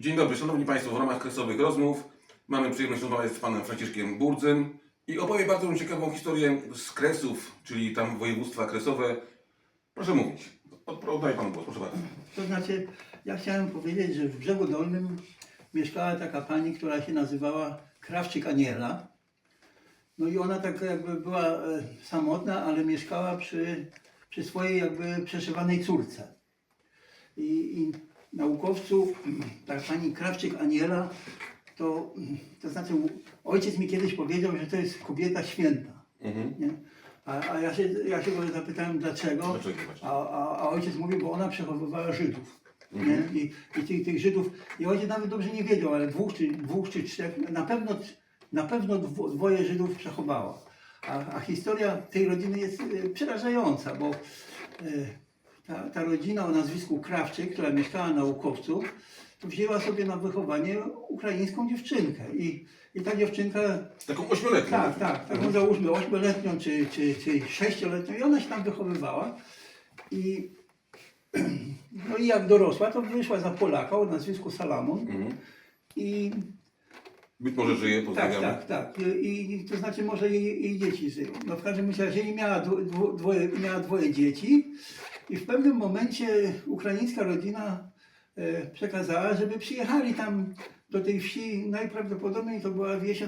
Dzień dobry, Szanowni Państwo, w ramach kresowych rozmów mamy przyjemność rozmawiać z Panem Franciszkiem Burdzym i opowie bardzo ciekawą historię z Kresów, czyli tam województwa kresowe. Proszę mówić. Od- Oddaję Panu głos, proszę bardzo. To znaczy, ja chciałem powiedzieć, że w Brzegu Dolnym mieszkała taka pani, która się nazywała Krawczyk Aniela. No i ona tak jakby była e, samotna, ale mieszkała przy, przy swojej jakby przeszywanej córce. I, i naukowców, ta pani Krawczyk Aniela, to, to znaczy ojciec mi kiedyś powiedział, że to jest kobieta święta. Mhm. Nie? A, a ja, się, ja się go zapytałem dlaczego. Dlaczego właśnie? A, a, a ojciec mówił, bo ona przechowywała Żydów. Mhm. Nie? I, I tych, tych Żydów, i ojciec nawet dobrze nie wiedział, ale dwóch czy, dwóch czy trzech, na pewno, na pewno dwo, dwoje Żydów przechowała. A, a historia tej rodziny jest e, przerażająca, bo e, ta, ta rodzina o nazwisku Krawczyk, która mieszkała na Łukowcu, to wzięła sobie na wychowanie ukraińską dziewczynkę. I, i ta dziewczynka Taką ośmioletnią. tak, tak, taką załóżmy ośmioletnią czy, czy, czy sześcioletnią i ona się tam wychowywała i no i jak dorosła, to wyszła za Polaka o nazwisku Salamon Mhm. i Być może żyje, tak, pozdrawiamy. tak, tak. I, i to znaczy może jej, jej dzieci żyją. No w każdym razie miała, dwo, dwoje, miała dwoje dzieci i w pewnym momencie ukraińska rodzina e, przekazała, żeby przyjechali tam do tej wsi, najprawdopodobniej to była wieś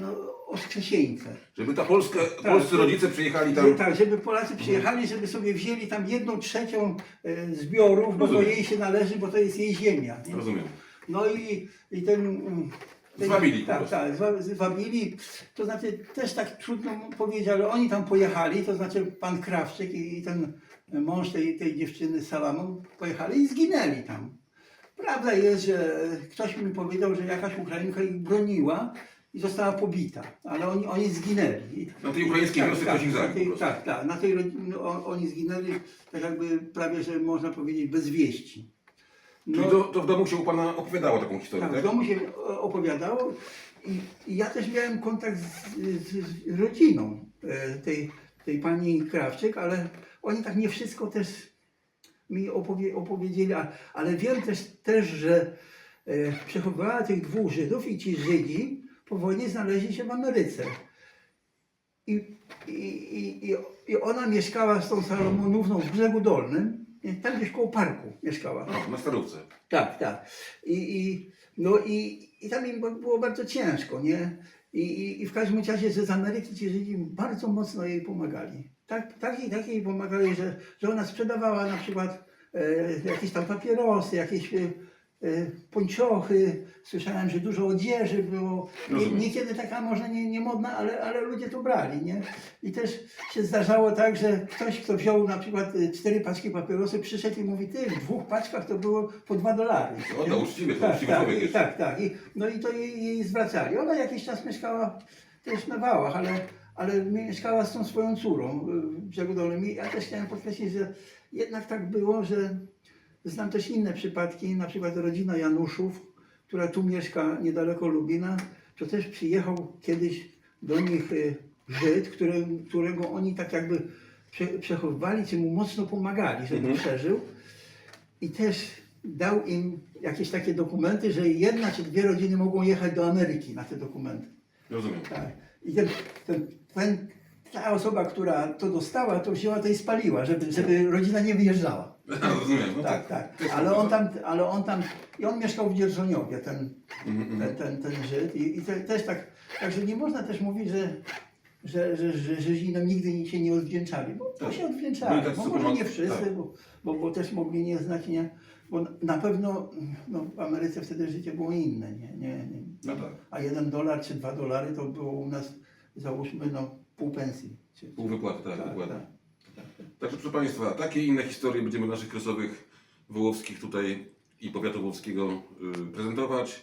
Oskrzesieńce. Żeby ta Polska, polscy rodzice przyjechali tam. Tak, żeby Polacy przyjechali, żeby sobie wzięli tam jedną trzecią e, zbiorów, bo to Rozumiem. jej się należy, bo to jest jej ziemia. Nie? Rozumiem. No i, i ten... Zwabili po Tak, prostu. tak, zwa- zwabili. To znaczy też tak trudno powiedzieć, ale oni tam pojechali, to znaczy pan Krawczyk i, i ten mąż tej, tej dziewczyny Salamon pojechali i zginęli tam. Prawda jest, że ktoś mi powiedział, że jakaś Ukrainka ich broniła i została pobita, ale oni, oni zginęli. Na tej ukraińskiej wiosce ktoś ich na zabił tej- po prostu. Tak, tak. Na tej, rodzi- no, on- oni zginęli tak jakby prawie, że można powiedzieć bez wieści. Czyli No, to, to w domu się u Pana opowiadało taką historię, tak, tak? w domu się opowiadało i, i ja też miałem kontakt z, z, z rodziną e, tej, tej pani Krawczyk, ale oni tak nie wszystko też mi opowie, opowiedzieli, a, ale wiem też, też że e, przechowywała tych dwóch Żydów i ci Żydzi po wojnie znaleźli się w Ameryce. I, i, i, i, ona mieszkała z tą Salomonówną w brzegu dolnym, tam gdzieś koło parku mieszkała. No, na starówce. Tak, tak. I, i, no i, i tam im było bardzo ciężko, nie? I, i, I w każdym razie że z Ameryki ci Żydzi bardzo mocno jej pomagali. Tak, tak, i- tak jej pomagali, że, że ona sprzedawała na przykład e, jakieś tam papierosy, jakieś e, pończochy. Słyszałem, że dużo odzieży było. Nie, niekiedy taka może nie, nie modna, ale, ale ludzie to brali, nie? I też się zdarzało tak, że ktoś, kto wziął na przykład e, cztery paczki papierosy, przyszedł i mówi, ty, w dwóch paczkach to było po dwa dolary. O, to uczciwy, to Tak, uczciwy tak, człowiek tak, tak. I, no i to jej, jej zwracali. Ona jakiś czas mieszkała też na Wałach, ale, ale mieszkała z tą swoją córą y, w Brzegu Dolnym. I ja też chciałem podkreślić, że jednak tak było, że znam też inne przypadki, na przykład rodzina Januszów, która tu mieszka niedaleko Lubina, to też przyjechał kiedyś do nich y, Żyd, który, którego oni tak jakby prze, przechowywali, czy mu mocno pomagali, żeby Mhm. przeżył. I też dał im jakieś takie dokumenty, że jedna czy dwie rodziny mogą jechać do Ameryki na te dokumenty. Rozumiem. Tak. I ten, ten, ten, ta osoba, która to dostała, to wzięła to i spaliła, żeby, żeby rodzina nie wyjeżdżała. Rozumiem. No Tak, to- tak. to Ale on tam, ale on tam, i on mieszkał w Dzierżoniowie, ten, Mhm, mhm. ten, ten, ten Żyd. I, i te, też tak, także nie można też mówić, że, że, że, że Żydzi nam nigdy się nie odwdzięczali, bo to Tak. się odwdzięczali. Bo może nie wszyscy, tak. bo, bo, bo też mogli nie znać, nie, bo na pewno no, w Ameryce wtedy życie było inne, nie, nie, nie. No tak. A jeden dolar czy dwa dolary to było u nas, załóżmy, no, pół pensji. Pół wypłaty, tak, tak, dokładnie. tak. Także proszę Państwa, takie i inne historie będziemy naszych kresowych wołowskich tutaj i powiatu wołowskiego y, prezentować.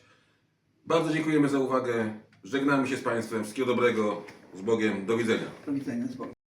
Bardzo dziękujemy za uwagę. Żegnamy się z Państwem. Wszystkiego dobrego. Z Bogiem. Do widzenia. Do widzenia z Bogiem.